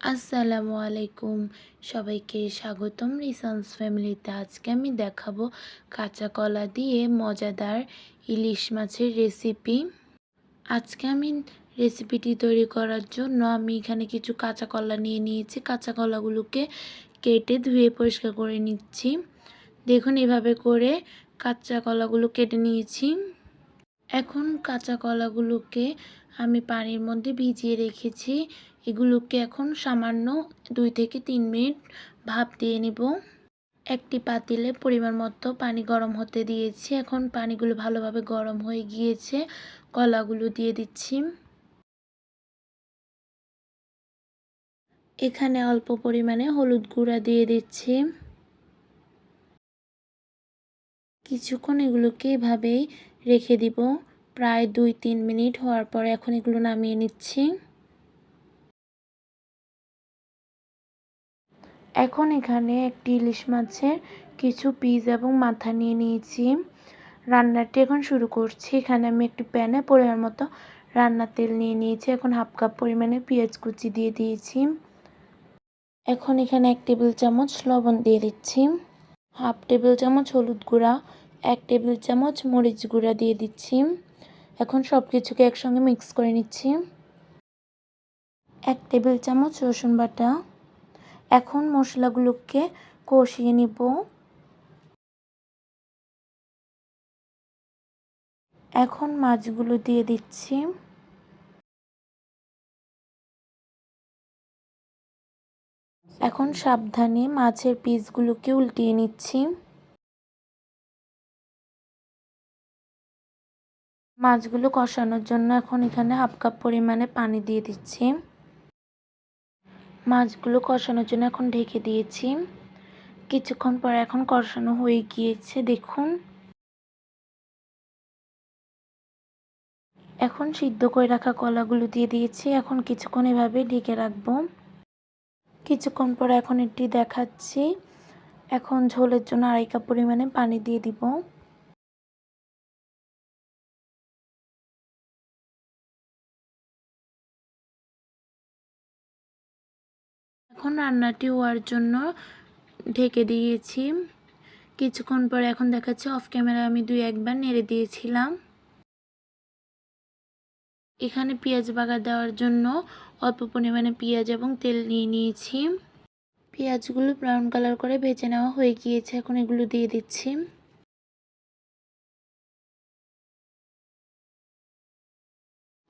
আসসালামু আলাইকুম। সবাইকে স্বাগতম। রিসান্স ফ্যামিলিতে আজকে আমি দেখাবো কাঁচা কলা দিয়ে মজাদার ইলিশ মাছের রেসিপি। আজকে আমি রেসিপিটি তৈরি করার জন্য আমি এখানে কিছু কাঁচা কলা নিয়ে নিয়েছি। কাঁচা কলাগুলোকে কেটে ধুয়ে পরিষ্কার করে নিচ্ছি। দেখুন এভাবে করে কাঁচা কলাগুলো কেটে নিয়েছি। এখন কাঁচা কলাগুলোকে আমি পানির মধ্যে ভিজিয়ে রেখেছি। এগুলোকে এখন সামান্য দুই থেকে তিন মিনিট ভাপ দিয়ে নিব। একটি পাতিলে পরিমাণ মতো পানি গরম হতে দিয়েছি। এখন পানিগুলো ভালোভাবে গরম হয়ে গিয়েছে। কলাগুলো দিয়ে দিচ্ছি। এখানে অল্প পরিমাণে হলুদ গুঁড়া দিয়ে দিচ্ছি। কিছুক্ষণ এগুলোকে এভাবেই রেখে দিব। প্রায় দুই তিন মিনিট হওয়ার পর এখন এগুলো নামিয়ে নিচ্ছি। এখন এখানে একটি ইলিশ মাছের কিছু পিস এবং মাথা নিয়ে নিয়েছি। রান্নাটি এখন শুরু করছি। এখানে আমি একটি প্যানে পরিমাণ মতো রান্নার তেল নিয়ে নিয়েছি। এখন হাফ কাপ পরিমাণে পেঁয়াজ কুচি দিয়ে দিয়েছি। এখন এখানে এক টেবিল চামচ লবণ দিয়ে দিচ্ছি। হাফ টেবিল চামচ হলুদ গুঁড়া। এক টেবিল চামচ মরিচ গুঁড়া দিয়ে দিচ্ছি। এখন সব কিছুকে একসঙ্গে মিক্স করে নিচ্ছি। এক টেবিল চামচ রসুন বাটা। এখন মশলাগুলোকে কষিয়ে নিব। এখন মাছগুলো দিয়ে দিচ্ছি। এখন সাবধানে মাছের পিসগুলোকে উল্টিয়ে নিচ্ছি। মাছগুলো কষানোর জন্য এখন এখানে হাফ কাপ পরিমাণে পানি দিয়ে দিচ্ছি। মাছগুলো কষানোর জন্য এখন ঢেকে দিয়েছি। কিছুক্ষণ পর এখন কষানো হয়ে গিয়েছে, দেখুন। এখন সিদ্ধ করে রাখা কলাগুলো দিয়ে দিয়েছি, এখন কিছুক্ষণ এভাবে ঢেকে রাখব। কিছুক্ষণ পর এখন এটি দেখাচ্ছি। এখন ঝোলের জন্য আড়াই কাপ পরিমাণে পানি দিয়ে দিব। এখন রান্নাটি হওয়ার জন্য ঢেকে দিয়েছি। কিছুক্ষণ পর এখন দেখাচ্ছে অফ ক্যামেরা আমি দুই একবার নেড়ে দিয়েছিলাম। এখানে পেঁয়াজ বাগা দেওয়ার জন্য অল্প পরিমাণে পেঁয়াজ এবং তেল নিয়ে নিয়েছি। পেঁয়াজগুলো ব্রাউন কালার করে ভেজে নেওয়া হয়ে গিয়েছে। এখন এগুলো দিয়ে দিচ্ছি।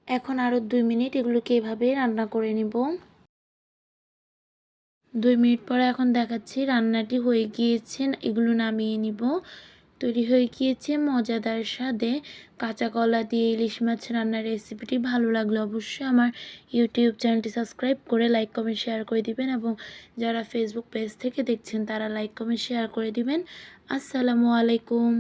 এখন আরও দুই মিনিট এগুলোকে এভাবে রান্না করে নিব। দুই মিনিট পরে এখন দেখাচ্ছি রান্নাটি হয়ে গিয়েছে, এগুলো নামিয়ে নিব। তৈরি হয়ে গিয়েছে মজাদার স্বাদে কাঁচা কলা দিয়ে ইলিশ মাছ রান্নার রেসিপিটি। ভালো লাগলে অবশ্যই আমার ইউটিউব চ্যানেলটি সাবস্ক্রাইব করে লাইক, কমেন্ট, শেয়ার করে দিবেন এবং যারা ফেসবুক পেজ থেকে দেখছেন তারা লাইক, কমেন্ট, শেয়ার করে দিবেন। আসসালামু আলাইকুম।